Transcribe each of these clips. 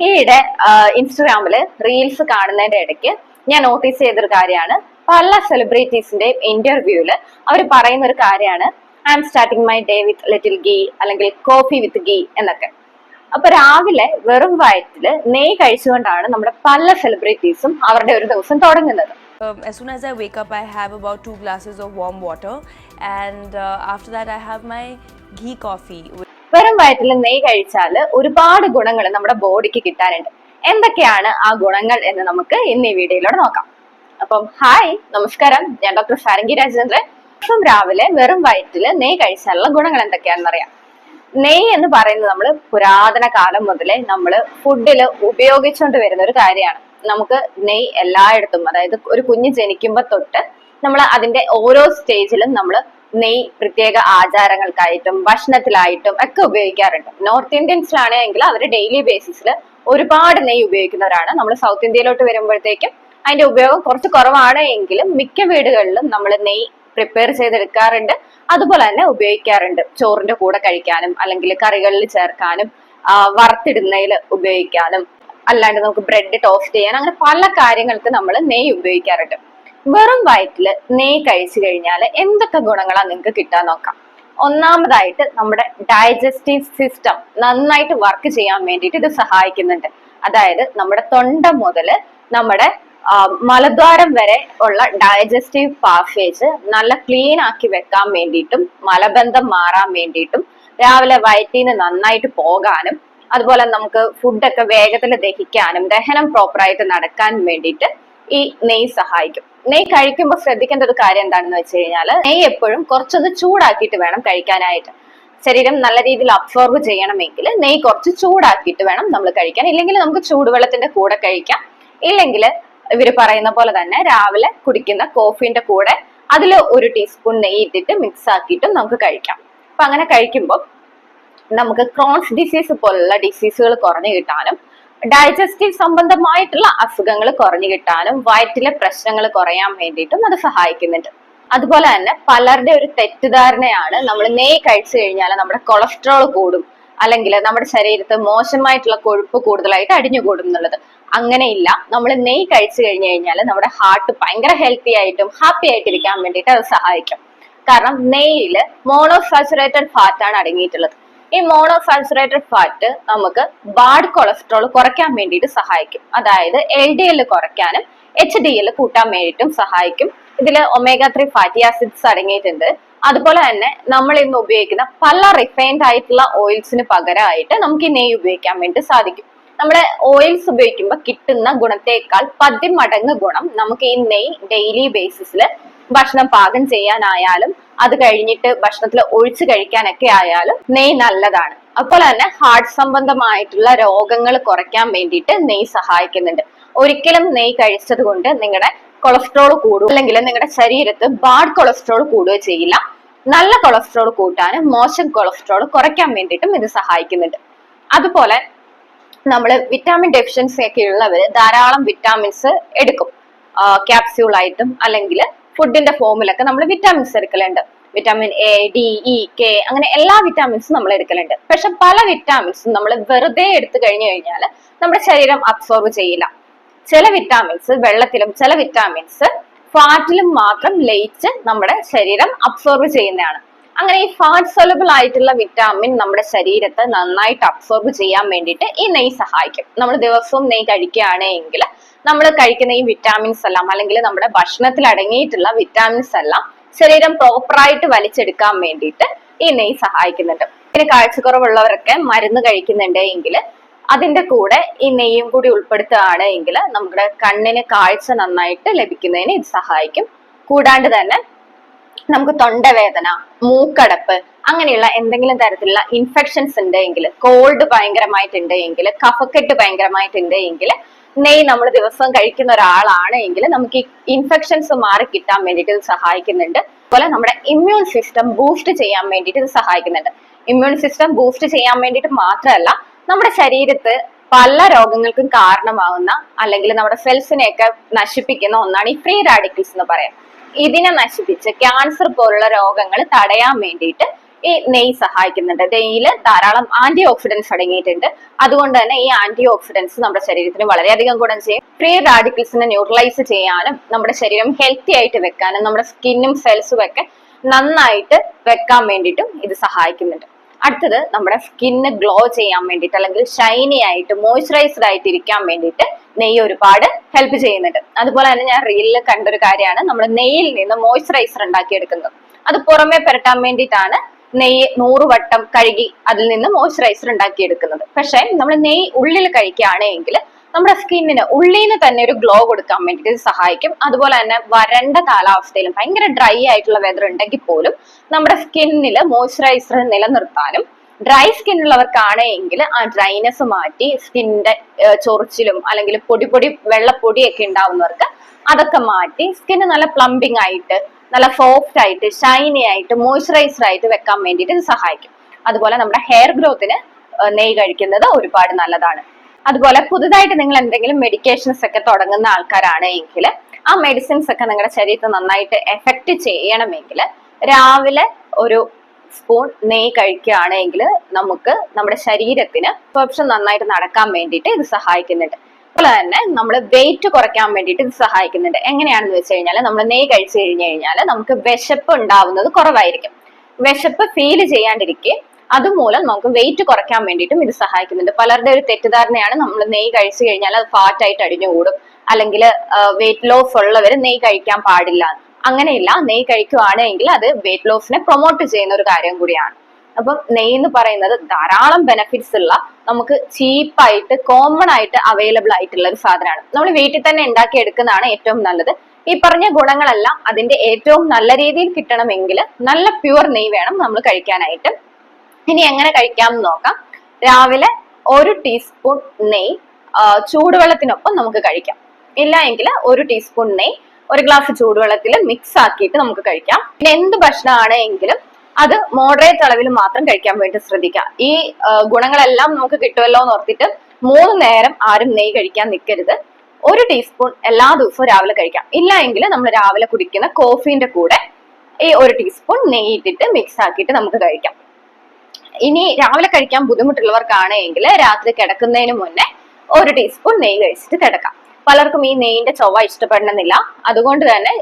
ഈയിടെ ഇൻസ്റ്റഗ്രാമിൽ റീൽസ് കാണുന്നതിന്റെ ഇടയ്ക്ക് ഞാൻ നോട്ടീസ് ചെയ്തൊരു കാര്യമാണ് പല സെലിബ്രിറ്റീസിന്റെയും ഇന്റർവ്യൂവിൽ അവർ പറയുന്ന ഒരു കാര്യമാണ് I'm starting my day with little ghee അല്ലെങ്കിൽ കോഫി വിത്ത് ഗീ എന്നൊക്കെ അപ്പൊ രാവിലെ വെറും വയറ്റിൽ നെയ് കഴിച്ചുകൊണ്ടാണ് നമ്മുടെ പല സെലിബ്രിറ്റീസും അവരുടെ ഒരു ദിവസം തുടങ്ങുന്നത് Um, as soon as I wake up, I have about two glasses of warm water, and uh, after that, I have my ghee coffee. വെറും വയറ്റിൽ നെയ് കഴിച്ചാൽ ഒരുപാട് ഗുണങ്ങൾ നമ്മുടെ ബോഡിക്ക് കിട്ടാനുണ്ട്. എന്തൊക്കെയാണ് ആ ഗുണങ്ങൾ എന്ന് നമുക്ക് ഇന്ന് ഈ വീഡിയോയിലൂടെ നോക്കാം. അപ്പം ഹായ് നമസ്കാരം. ഞാൻ ഡോക്ടർ സാരംഗി രാജേന്ദ്രൻ. ദിവസം രാവിലെ വെറും വയറ്റിൽ നെയ് കഴിച്ചാലുള്ള ഗുണങ്ങൾ എന്തൊക്കെയാണെന്ന് അറിയാം. നെയ്യ് എന്ന് പറയുന്നത് നമ്മൾ പുരാതന കാലം മുതലേ നമ്മൾ ഫുഡിൽ ഉപയോഗിച്ചുകൊണ്ട് വരുന്ന ഒരു കാര്യമാണ്. നമുക്ക് നെയ്യ് എല്ലായിടത്തും അതായത് ഒരു കുഞ്ഞ് ജനിക്കുമ്പോൾ തൊട്ട് നമ്മൾ അതിന്റെ ഓരോ സ്റ്റേജിലും നമ്മൾ നെയ്യ് പ്രത്യേക ആചാരങ്ങൾക്കായിട്ടും ഭക്ഷണത്തിലായിട്ടും ഒക്കെ ഉപയോഗിക്കാറുണ്ട്. നോർത്ത് ഇന്ത്യൻസിലാണെങ്കിൽ അവർ ഡെയിലി ബേസിസിൽ ഒരുപാട് നെയ്യ് ഉപയോഗിക്കുന്നവരാണ്. നമ്മൾ സൗത്ത് ഇന്ത്യയിലോട്ട് വരുമ്പോഴത്തേക്കും അതിന്റെ ഉപയോഗം കുറച്ച് കുറവാണ് എങ്കിലും മിക്ക വീടുകളിലും നമ്മൾ നെയ്യ് പ്രിപ്പയർ ചെയ്തെടുക്കാറുണ്ട്. അതുപോലെ തന്നെ ഉപയോഗിക്കാറുണ്ട്. ചോറിന്റെ കൂടെ കഴിക്കാനും അല്ലെങ്കിൽ കറികളിൽ ചേർക്കാനും വറുത്തിടുന്നതിൽ ഉപയോഗിക്കാനും അല്ലാണ്ട് നമുക്ക് ബ്രെഡ് ടോസ്റ്റ് ചെയ്യാൻ അങ്ങനെ പല കാര്യങ്ങൾക്ക് നമ്മൾ നെയ്യ് ഉപയോഗിക്കാറുണ്ട്. വെറും വയറ്റിൽ നെയ് കഴിച്ചു കഴിഞ്ഞാൽ എന്തൊക്കെ ഗുണങ്ങളാണ് നിങ്ങൾക്ക് കിട്ടാൻ നോക്കാം? ഒന്നാമതായിട്ട് നമ്മുടെ ഡൈജസ്റ്റീവ് സിസ്റ്റം നന്നായിട്ട് വർക്ക് ചെയ്യാൻ വേണ്ടിയിട്ട് ഇത് സഹായിക്കുന്നുണ്ട്. അതായത് നമ്മുടെ തൊണ്ട മുതൽ നമ്മുടെ മലദ്വാരം വരെ ഉള്ള ഡൈജസ്റ്റീവ് പാസേജ് നല്ല ക്ലീൻ ആക്കി വെക്കാൻ വേണ്ടിയിട്ടും മലബന്ധം മാറാൻ വേണ്ടിയിട്ടും രാവിലെ വയറ്റിൽ നിന്ന് നന്നായിട്ട് പോകാനും അതുപോലെ നമുക്ക് ഫുഡൊക്കെ വേഗത്തിൽ ദഹിക്കാനും ദഹനം പ്രോപ്പറായിട്ട് നടക്കാൻ വേണ്ടിയിട്ട് ഈ നെയ് സഹായിക്കും. നെയ്യ് കഴിക്കുമ്പോൾ ശ്രദ്ധിക്കേണ്ട ഒരു കാര്യം എന്താണെന്ന് വെച്ച് കഴിഞ്ഞാൽ നെയ്യ് എപ്പോഴും കുറച്ചൊന്ന് ചൂടാക്കിയിട്ട് വേണം കഴിക്കാനായിട്ട്. ശരീരം നല്ല രീതിയിൽ അബ്സോർബ് ചെയ്യണമെങ്കിൽ നെയ് കുറച്ച് ചൂടാക്കിയിട്ട് വേണം നമ്മൾ കഴിക്കാൻ. ഇല്ലെങ്കിൽ നമുക്ക് ചൂടുവെള്ളത്തിന്റെ കൂടെ കഴിക്കാം. ഇല്ലെങ്കിൽ ഇവർ പറയുന്ന പോലെ തന്നെ രാവിലെ കുടിക്കുന്ന കോഫീന്റെ കൂടെ അതിൽ ഒരു ടീസ്പൂൺ നെയ്യ് ഇട്ടിട്ട് മിക്സ് ആക്കിയിട്ടും നമുക്ക് കഴിക്കാം. അപ്പൊ അങ്ങനെ കഴിക്കുമ്പോൾ നമുക്ക് ക്രോൺസ് ഡിസീസ് പോലുള്ള ഡിസീസുകൾ കുറഞ്ഞു കിട്ടാനും ഡൈജസ്റ്റീവ് സംബന്ധമായിട്ടുള്ള അസുഖങ്ങൾ കുറഞ്ഞു കിട്ടാനും വയറ്റിലെ പ്രശ്നങ്ങൾ കുറയാൻ വേണ്ടിയിട്ടും അത് സഹായിക്കുന്നുണ്ട്. അതുപോലെ തന്നെ പലരുടെ ഒരു തെറ്റിദ്ധാരണയാണ് നമ്മൾ നെയ് കഴിച്ചു കഴിഞ്ഞാൽ നമ്മുടെ കൊളസ്ട്രോൾ കൂടും. അല്ലെങ്കിൽ നമ്മുടെ ശരീരത്ത് മോശമായിട്ടുള്ള കൊഴുപ്പ് കൂടുതലായിട്ട് അടിഞ്ഞുകൂടും എന്നുള്ളത്. അങ്ങനെയില്ല നമ്മൾ നെയ് കഴിച്ചു കഴിഞ്ഞു കഴിഞ്ഞാൽ നമ്മുടെ ഹാർട്ട് ഭയങ്കര ഹെൽത്തി ആയിട്ടും ഹാപ്പി ആയിട്ടിരിക്കാൻ വേണ്ടിയിട്ട് അത് സഹായിക്കും. കാരണം നെയ്യിൽ മോണോസാച്ചുറേറ്റഡ് ഫാറ്റ് ആണ് അടങ്ങിയിട്ടുള്ളത്. ഈ മോണോസാച്ചുറേറ്റഡ് ഫാറ്റ് നമുക്ക് ബാഡ് കൊളസ്ട്രോൾ കുറയ്ക്കാൻ വേണ്ടിയിട്ട് സഹായിക്കും. അതായത് എൽ ഡി എൽ കുറയ്ക്കാനും എച്ച് ഡി എൽ കൂട്ടാൻ വേണ്ടിയിട്ടും സഹായിക്കും. ഇതിൽ ഒമേഗ ത്രീ ഫാറ്റി ആസിഡ്സ് അടങ്ങിയിട്ടുണ്ട്. അതുപോലെ തന്നെ നമ്മൾ ഇന്ന് ഉപയോഗിക്കുന്ന പല റിഫൈൻഡ് ആയിട്ടുള്ള ഓയിൽസിന് പകരമായിട്ട് നമുക്ക് ഈ നെയ്യ് ഉപയോഗിക്കാൻ വേണ്ടി സാധിക്കും. നമ്മുടെ ഓയിൽസ് ഉപയോഗിക്കുമ്പോൾ കിട്ടുന്ന ഗുണത്തേക്കാൾ പതിമടങ്ങ് ഗുണം നമുക്ക് ഈ നെയ്യ് ഡെയിലി ബേസിസിൽ ഭക്ഷണം പാകം ചെയ്യാനായാലും അത് കഴിഞ്ഞിട്ട് ഭക്ഷണത്തിൽ ഒഴിച്ചു കഴിക്കാനൊക്കെ ആയാലും നെയ് നല്ലതാണ്. അതുപോലെ തന്നെ ഹാർട്ട് സംബന്ധമായിട്ടുള്ള രോഗങ്ങൾ കുറയ്ക്കാൻ വേണ്ടിയിട്ട് നെയ് സഹായിക്കുന്നുണ്ട്. ഒരിക്കലും നെയ് കഴിച്ചത് കൊണ്ട് നിങ്ങളുടെ കൊളസ്ട്രോൾ കൂടും അല്ലെങ്കിൽ നിങ്ങളുടെ ശരീരത്ത് ബാഡ് കൊളസ്ട്രോൾ കൂടുകയോ ചെയ്യില്ല. നല്ല കൊളസ്ട്രോൾ കൂട്ടാനും മോശം കൊളസ്ട്രോൾ കുറയ്ക്കാൻ വേണ്ടിയിട്ടും ഇത് സഹായിക്കുന്നുണ്ട്. അതുപോലെ നമ്മൾ വിറ്റാമിൻ ഡെഫിഷ്യൻസി ഒക്കെ ഉള്ളവർ ധാരാളം വിറ്റാമിൻസ് എടുക്കും. ക്യാപ്സ്യൂൾ ആയിട്ടും അല്ലെങ്കിൽ ഫുഡിന്റെ ഫോമിലൊക്കെ നമ്മൾ vitamins എടുക്കലുണ്ട്. Vitamin A D E K അങ്ങനെ എല്ലാ വിറ്റാമിൻസും നമ്മൾ എടുക്കലുണ്ട്. പക്ഷെ പല വിറ്റാമിൻസും നമ്മൾ വെറുതെ എടുത്തു കഴിഞ്ഞു കഴിഞ്ഞാൽ നമ്മുടെ ശരീരം അബ്സോർബ് ചെയ്യില്ല. ചില വിറ്റാമിൻസ് വെള്ളത്തിലും ചില വിറ്റാമിൻസ് ഫാറ്റിലും മാത്രം ലയിച്ച് നമ്മുടെ ശരീരം അബ്സോർബ് ചെയ്യുന്നതാണ്. അങ്ങനെ ഈ ഫാറ്റ് സൊലബിൾ ആയിട്ടുള്ള വിറ്റാമിൻ നമ്മുടെ ശരീരത്തെ നന്നായിട്ട് അബ്സോർബ് ചെയ്യാൻ വേണ്ടിയിട്ട് ഈ നെയ്യ് സഹായിക്കും. നമ്മൾ ദിവസവും നെയ്യ് കഴിക്കുകയാണെങ്കിൽ നമ്മൾ കഴിക്കുന്ന ഈ വിറ്റാമിൻസ് എല്ലാം അല്ലെങ്കിൽ നമ്മുടെ ഭക്ഷണത്തിൽ അടങ്ങിയിട്ടുള്ള വിറ്റാമിൻസ് എല്ലാം ശരീരം പ്രോപ്പറായിട്ട് വലിച്ചെടുക്കാൻ വേണ്ടിയിട്ട് ഈ നെയ് സഹായിക്കുന്നുണ്ട്. പിന്നെ കാഴ്ചക്കുറവുള്ളവരൊക്കെ മരുന്ന് കഴിക്കുന്നുണ്ട് എങ്കിൽ അതിന്റെ കൂടെ ഈ നെയ്യും കൂടി ഉൾപ്പെടുത്തുകയാണ് എങ്കിൽ നമ്മുടെ കണ്ണിന് കാഴ്ച നന്നായിട്ട് ലഭിക്കുന്നതിന് ഇത് സഹായിക്കും. കൂടാണ്ട് തന്നെ നമുക്ക് തൊണ്ടവേദന മൂക്കടപ്പ് അങ്ങനെയുള്ള എന്തെങ്കിലും തരത്തിലുള്ള ഇൻഫെക്ഷൻസ് ഉണ്ടെങ്കിൽ കോൾഡ് ഭയങ്കരമായിട്ടുണ്ട് എങ്കിൽ കഫക്കെട്ട് ഭയങ്കരമായിട്ടുണ്ട് എങ്കിൽ നെയ്യ് നമ്മൾ ദിവസവും കഴിക്കുന്ന ഒരാളാണ് എങ്കിൽ നമുക്ക് ഇൻഫെക്ഷൻസ് മാറി കിട്ടാൻ വേണ്ടിയിട്ട് ഇത് സഹായിക്കുന്നുണ്ട്. അതുപോലെ നമ്മുടെ ഇമ്മ്യൂൺ സിസ്റ്റം ബൂസ്റ്റ് ചെയ്യാൻ വേണ്ടിയിട്ട് ഇത് സഹായിക്കുന്നുണ്ട്. ഇമ്മ്യൂൺ സിസ്റ്റം ബൂസ്റ്റ് ചെയ്യാൻ വേണ്ടിയിട്ട് മാത്രമല്ല നമ്മുടെ ശരീരത്ത് പല രോഗങ്ങൾക്കും കാരണമാവുന്ന അല്ലെങ്കിൽ നമ്മുടെ സെൽസിനെയൊക്കെ നശിപ്പിക്കുന്ന ഒന്നാണ് ഈ ഫ്രീ റാഡിക്കൽസ് എന്ന് പറയാം. ഇതിനെ നശിപ്പിച്ച് ക്യാൻസർ പോലുള്ള രോഗങ്ങൾ തടയാൻ വേണ്ടിയിട്ട് ഈ നെയ് സഹായിക്കുന്നുണ്ട്. നെയ്യിൽ ധാരാളം ആന്റി ഓക്സിഡൻസ് അടങ്ങിയിട്ടുണ്ട്. അതുകൊണ്ട് തന്നെ ഈ ആന്റി ഓക്സിഡൻസ് നമ്മുടെ ശരീരത്തിന് വളരെയധികം ഗുണം ചെയ്യും. ഫ്രീ റാഡിക്കൽസിനെ ന്യൂട്രലൈസ് ചെയ്യാനും നമ്മുടെ ശരീരം ഹെൽത്തി ആയിട്ട് വെക്കാനും നമ്മുടെ സ്കിന്നും സെൽസും ഒക്കെ നന്നായിട്ട് വെക്കാൻ വേണ്ടിയിട്ടും ഇത് സഹായിക്കുന്നുണ്ട്. അടുത്തത് നമ്മുടെ സ്കിന്ന് ഗ്ലോ ചെയ്യാൻ വേണ്ടിയിട്ട് അല്ലെങ്കിൽ ഷൈനി ആയിട്ട് മോയ്സ്ചറൈസ്ഡ് ആയിട്ട് ഇരിക്കാൻ വേണ്ടിയിട്ട് നെയ്യ് ഒരുപാട് ഹെൽപ്പ് ചെയ്യുന്നുണ്ട്. അതുപോലെ തന്നെ ഞാൻ റീലിൽ കണ്ടൊരു കാര്യമാണ്. നമ്മൾ നെയ്യിൽ നിന്ന് മോയ്സ്ചറൈസർ ഉണ്ടാക്കിയെടുക്കുന്നത്. അത് പുറമെ പുരട്ടാൻ വേണ്ടിയിട്ടാണ് നെയ്യ് നൂറ് വട്ടം കഴുകി അതിൽ നിന്ന് മോയ്സ്ചറൈസർ ഉണ്ടാക്കിയെടുക്കുന്നത്. പക്ഷെ നമ്മൾ നെയ്യ് ഉള്ളിൽ കഴിക്കുകയാണെങ്കിൽ നമ്മുടെ സ്കിന്നിന് ഉള്ളിൽ നിന്ന് തന്നെ ഒരു ഗ്ലോ കൊടുക്കാൻ വേണ്ടിയിട്ട് ഇത് സഹായിക്കും. അതുപോലെ തന്നെ വരണ്ട കാലാവസ്ഥയിലും ഭയങ്കര ഡ്രൈ ആയിട്ടുള്ള വെതർ ഉണ്ടെങ്കിൽ പോലും നമ്മുടെ സ്കിന്നിൽ മോയ്സ്ചറൈസർ നിലനിർത്താനും ഡ്രൈ സ്കിൻ ഉള്ളവർക്കാണെങ്കിൽ ആ ഡ്രൈനെസ് മാറ്റി സ്കിന്നിന്റെ ചൊറിച്ചിലും അല്ലെങ്കിൽ പൊടി പൊടി വെള്ളപ്പൊടിയൊക്കെ ഉണ്ടാവുന്നവർക്ക് അതൊക്കെ മാറ്റി സ്കിന്ന് നല്ല പ്ലംബിംഗ് ആയിട്ട് നല്ല സോഫ്റ്റ് ആയിട്ട് ഷൈനി ആയിട്ട് മോയ്സ്ചറൈസ്ഡ് ആയിട്ട് വെക്കാൻ വേണ്ടിയിട്ട് ഇത് സഹായിക്കും. അതുപോലെ നമ്മുടെ ഹെയർ ഗ്രോത്തിന് നെയ് കഴിക്കുന്നത് ഒരുപാട് നല്ലതാണ്. അതുപോലെ പുതുതായിട്ട് നിങ്ങൾ എന്തെങ്കിലും മെഡിക്കേഷൻസ് ഒക്കെ തുടങ്ങുന്ന ആൾക്കാരാണ് എങ്കിൽ ആ മെഡിസിൻസ് ഒക്കെ നിങ്ങളുടെ ശരീരത്തെ നന്നായിട്ട് എഫക്റ്റ് ചെയ്യണമെങ്കിൽ രാവിലെ ഒരു സ്പൂൺ നെയ് കഴിക്കുകയാണെങ്കിൽ നമുക്ക് നമ്മുടെ ശരീരത്തിന് അബ്സോർപ്ഷൻ നന്നായിട്ട് നടക്കാൻ വേണ്ടിയിട്ട് ഇത് സഹായിക്കുന്നുണ്ട്. അതുപോലെ തന്നെ നമ്മൾ വെയിറ്റ് കുറയ്ക്കാൻ വേണ്ടിയിട്ട് ഇത് സഹായിക്കുന്നുണ്ട്. എങ്ങനെയാണെന്ന് വെച്ച് കഴിഞ്ഞാൽ നമ്മൾ നെയ് കഴിച്ചു കഴിഞ്ഞു കഴിഞ്ഞാൽ നമുക്ക് വിശപ്പ് ഉണ്ടാവുന്നത് കുറവായിരിക്കും. വിശപ്പ് ഫീൽ ചെയ്യാണ്ടിരിക്കെ അതുമൂലം നമുക്ക് വെയിറ്റ് കുറയ്ക്കാൻ വേണ്ടിയിട്ടും ഇത് സഹായിക്കുന്നുണ്ട്. പലരുടെ ഒരു തെറ്റിദ്ധാരണയാണ് നമ്മൾ നെയ് കഴിച്ചു കഴിഞ്ഞാൽ അത് ഫാറ്റായിട്ട് അടിഞ്ഞുകൂടും. അല്ലെങ്കിൽ വെയിറ്റ് ലോസ് ഉള്ളവർ നെയ് കഴിക്കാൻ പാടില്ല. അങ്ങനെയില്ല നെയ് കഴിക്കുകയാണെങ്കിൽ അത് വെയിറ്റ് ലോസിനെ പ്രൊമോട്ട് ചെയ്യുന്ന ഒരു കാര്യം കൂടിയാണ്. അപ്പം നെയ് എന്ന് പറയുന്നത് ധാരാളം ബെനഫിറ്റ്സ് ഉള്ള നമുക്ക് ചീപ്പായിട്ട് കോമൺ ആയിട്ട് അവൈലബിൾ ആയിട്ടുള്ള ഒരു സാധനമാണ്. നമ്മൾ വീട്ടിൽ തന്നെ ഉണ്ടാക്കി എടുക്കുന്നതാണ് ഏറ്റവും നല്ലത്. ഈ പറഞ്ഞ ഗുണങ്ങളെല്ലാം അതിന്റെ ഏറ്റവും നല്ല രീതിയിൽ കിട്ടണമെങ്കിൽ നല്ല പ്യുവർ നെയ് വേണം നമ്മൾ കഴിക്കാനായിട്ട്. ഇനി എങ്ങനെ കഴിക്കാം എന്ന് നോക്കാം. രാവിലെ ഒരു ടീസ്പൂൺ നെയ്യ് ആ, ചൂടുവെള്ളത്തിനൊപ്പം നമുക്ക് കഴിക്കാം. ഇല്ല എങ്കിൽ ഒരു ടീസ്പൂൺ നെയ് ഒരു ഗ്ലാസ് ചൂടുവെള്ളത്തിൽ മിക്സ് ആക്കിയിട്ട് നമുക്ക് കഴിക്കാം. പിന്നെ എന്ത് ഭക്ഷണമാണ് എങ്കിലും അത് മോഡറേറ്റ് അളവിൽ മാത്രം കഴിക്കാൻ വേണ്ടി ശ്രദ്ധിക്കാം ഈ ഗുണങ്ങളെല്ലാം നമുക്ക് കിട്ടുമല്ലോ എന്ന് ഓർത്തിട്ട് മൂന്ന് നേരം ആരും നെയ് കഴിക്കാൻ നിൽക്കരുത്. ഒരു ടീസ്പൂൺ എല്ലാ ദിവസവും രാവിലെ കഴിക്കാം. ഇല്ല എങ്കിൽ നമ്മൾ രാവിലെ കുടിക്കുന്ന കോഫീന്റെ കൂടെ ഈ ഒരു ടീസ്പൂൺ നെയ്യ് ഇട്ടിട്ട് മിക്സ് ആക്കിയിട്ട് നമുക്ക് കഴിക്കാം. ഇനി രാവിലെ കഴിക്കാൻ ബുദ്ധിമുട്ടുള്ളവർക്കാണെങ്കിൽ രാത്രി കിടക്കുന്നതിന് മുന്നേ ഒരു ടീസ്പൂൺ നെയ്യ് കഴിച്ചിട്ട് കിടക്കാം. പലർക്കും ഈ നെയ്യിന്റെ ചൊവ്വ ഇഷ്ടപ്പെടണമെന്നില്ല. അതുകൊണ്ട് തന്നെ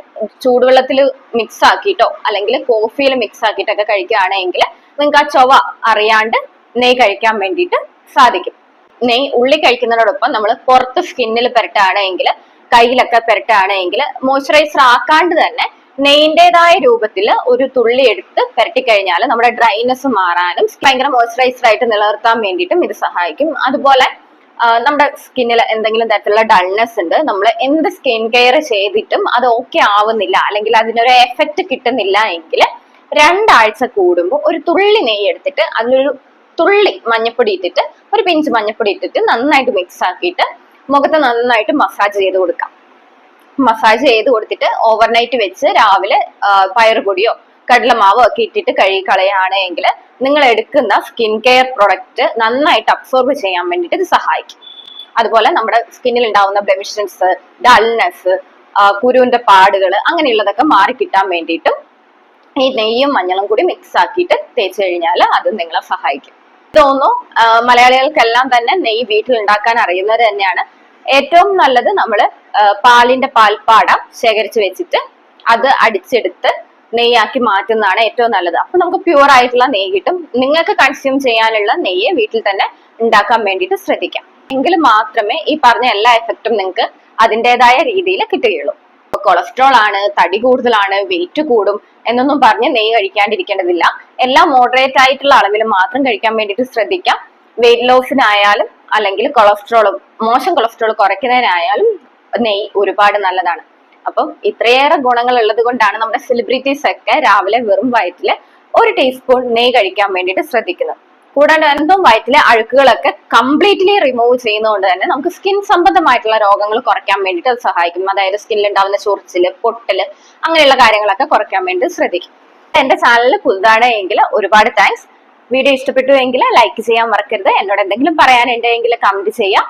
ചൂടുവെള്ളത്തിൽ മിക്സ് ആക്കിയിട്ടോ അല്ലെങ്കിൽ കോഫിയിൽ മിക്സ് ആക്കിയിട്ടൊക്കെ കഴിക്കുകയാണെങ്കിൽ നിങ്ങൾക്ക് ആ ചൊവ അറിയാണ്ട് നെയ് കഴിക്കാൻ വേണ്ടിയിട്ട് സാധിക്കും. നെയ് ഉള്ളി കഴിക്കുന്നതിനോടൊപ്പം നമ്മൾ പുറത്ത് സ്കിന്നിൽ പുരട്ടുകയാണെങ്കിൽ കയ്യിലൊക്കെ പുരട്ടുകയാണെങ്കിൽ മോയ്സ്ചറൈസർ ആക്കാണ്ട് തന്നെ നെയ്യിന്റെതായ രൂപത്തിൽ ഒരു തുള്ളി എടുത്ത് പുരട്ടിക്കഴിഞ്ഞാൽ നമ്മുടെ ഡ്രൈനെസ് മാറാനും ഭയങ്കര മോയ്സ്ചറൈസ്ഡ് ആയിട്ട് നിലനിർത്താൻ വേണ്ടിയിട്ടും ഇത് സഹായിക്കും. അതുപോലെ നമ്മുടെ സ്കിന്നിൽ എന്തെങ്കിലും തരത്തിലുള്ള ഡൾനെസ് ഉണ്ട് നമ്മൾ എന്ത് സ്കിൻ കെയർ ചെയ്തിട്ടും അത് ഓക്കെ ആവുന്നില്ല. അല്ലെങ്കിൽ അതിനൊരു എഫക്റ്റ് കിട്ടുന്നില്ല എങ്കിൽ രണ്ടാഴ്ച കൂടുമ്പോൾ ഒരു തുള്ളി നെയ്യ് എടുത്തിട്ട് അതിലൊരു തുള്ളി മഞ്ഞപ്പൊടി ഇട്ടിട്ട് ഒരു പിഞ്ച് മഞ്ഞപ്പൊടി ഇട്ടിട്ട് നന്നായിട്ട് മിക്സ് ആക്കിയിട്ട് മുഖത്ത് നന്നായിട്ട് മസാജ് ചെയ്ത് കൊടുക്കാം. മസാജ് ചെയ്ത് കൊടുത്തിട്ട് ഓവർനൈറ്റ് വെച്ച് രാവിലെ പയറുപൊടിയോ കടലമാവോ ഒക്കെ ഇട്ടിട്ട് കഴുകി കളയുകയാണെങ്കിൽ നിങ്ങൾ എടുക്കുന്ന സ്കിൻ കെയർ പ്രൊഡക്റ്റ് നന്നായിട്ട് അബ്സോർബ് ചെയ്യാൻ വേണ്ടിയിട്ട് ഇത് സഹായിക്കും. അതുപോലെ നമ്മുടെ സ്കിന്നിൽ ഉണ്ടാവുന്ന ബ്ലെമിഷൻസ് ഡൾനെസ് കുരുവിന്റെ പാടുകൾ അങ്ങനെയുള്ളതൊക്കെ മാറി കിട്ടാൻ വേണ്ടിയിട്ടും ഈ നെയ്യും മഞ്ഞളും കൂടി മിക്സ് ആക്കിയിട്ട് തേച്ച് കഴിഞ്ഞാൽ അത് നിങ്ങളെ സഹായിക്കും. തോന്നുന്നു മലയാളികൾക്കെല്ലാം തന്നെ നെയ്യ് വീട്ടിൽ ഉണ്ടാക്കാൻ അറിയുന്നത് തന്നെയാണ്. ഏറ്റവും നല്ലത് നമ്മൾ പാലിന്റെ പാൽപ്പാട ശേഖരിച്ചു വെച്ചിട്ട് അത് അടിച്ചെടുത്ത് നെയ്യാക്കി മാറ്റുന്നതാണ് ഏറ്റവും നല്ലത്. അപ്പൊ നമുക്ക് പ്യുവർ ആയിട്ടുള്ള നെയ്യ് കിട്ടും. നിങ്ങൾക്ക് കൺസ്യൂം ചെയ്യാനുള്ള നെയ്യ് വീട്ടിൽ തന്നെ ഉണ്ടാക്കാൻ വേണ്ടിയിട്ട് ശ്രദ്ധിക്കാം. എങ്കിൽ മാത്രമേ ഈ പറഞ്ഞ എല്ലാ എഫക്റ്റും നിങ്ങൾക്ക് അതിന്റെതായ രീതിയിൽ കിട്ടുകയുള്ളൂ. കൊളസ്ട്രോൾ ആണ് തടി കൂടുതലാണ് വെയിറ്റ് കൂടും എന്നൊന്നും പറഞ്ഞ് നെയ്യ് കഴിക്കാണ്ടിരിക്കേണ്ടതില്ല. എല്ലാം മോഡറേറ്റ് ആയിട്ടുള്ള അളവിൽ മാത്രം കഴിക്കാൻ വേണ്ടിയിട്ട് ശ്രദ്ധിക്കാം. വെയിറ്റ് ലോസിനായാലും അല്ലെങ്കിൽ കൊളസ്ട്രോളും മോശം കൊളസ്ട്രോൾ കുറയ്ക്കുന്നതിനായാലും നെയ്യ് ഒരുപാട് നല്ലതാണ്. അപ്പം ഇത്രയേറെ ഗുണങ്ങൾ ഉള്ളത് കൊണ്ടാണ് നമ്മുടെ സെലിബ്രിറ്റീസ് ഒക്കെ രാവിലെ വെറും വയറ്റിൽ ഒരു ടീസ്പൂൺ നെയ്യ് കഴിക്കാൻ വേണ്ടിയിട്ട് ശ്രദ്ധിക്കുന്നത്. കൂടാണ്ട് എന്തും വയറ്റിലെ അഴുക്കുകളൊക്കെ കംപ്ലീറ്റ്ലി റിമൂവ് ചെയ്യുന്നതുകൊണ്ട് തന്നെ നമുക്ക് സ്കിൻ സംബന്ധമായിട്ടുള്ള രോഗങ്ങൾ കുറയ്ക്കാൻ വേണ്ടിയിട്ട് അത് സഹായിക്കും. അതായത് സ്കിന്നിൽ ഉണ്ടാവുന്ന ചൊറിച്ചിൽ പൊട്ടൽ അങ്ങനെയുള്ള കാര്യങ്ങളൊക്കെ കുറയ്ക്കാൻ വേണ്ടി ശ്രദ്ധിക്കും. എന്റെ ചാനൽ പുതുതാണ് എങ്കിൽ ഒരുപാട് താങ്ക്സ് വീഡിയോ ഇഷ്ടപ്പെട്ടു എങ്കിൽ ലൈക്ക് ചെയ്യാൻ മറക്കരുത്. എന്നോട് എന്തെങ്കിലും പറയാനുണ്ടെങ്കിൽ കമന്റ് ചെയ്യാം.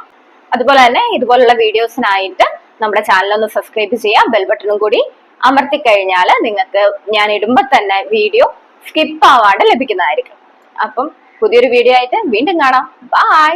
അതുപോലെ തന്നെ ഇതുപോലുള്ള വീഡിയോസിനായിട്ട് നമ്മുടെ ചാനൽ ഒന്ന് സബ്സ്ക്രൈബ് ചെയ്യുക. ബെൽ ബട്ടണും കൂടി അമർത്തി കഴിഞ്ഞാൽ നിങ്ങൾക്ക് ഞാൻ ഇടുമ്പോൾ തന്നെ വീഡിയോ സ്കിപ്പ് ആവാണ്ട് ലഭിക്കുന്നതായിരിക്കും. അപ്പം പുതിയൊരു വീഡിയോ ആയിട്ട് വീണ്ടും കാണാം. ബൈ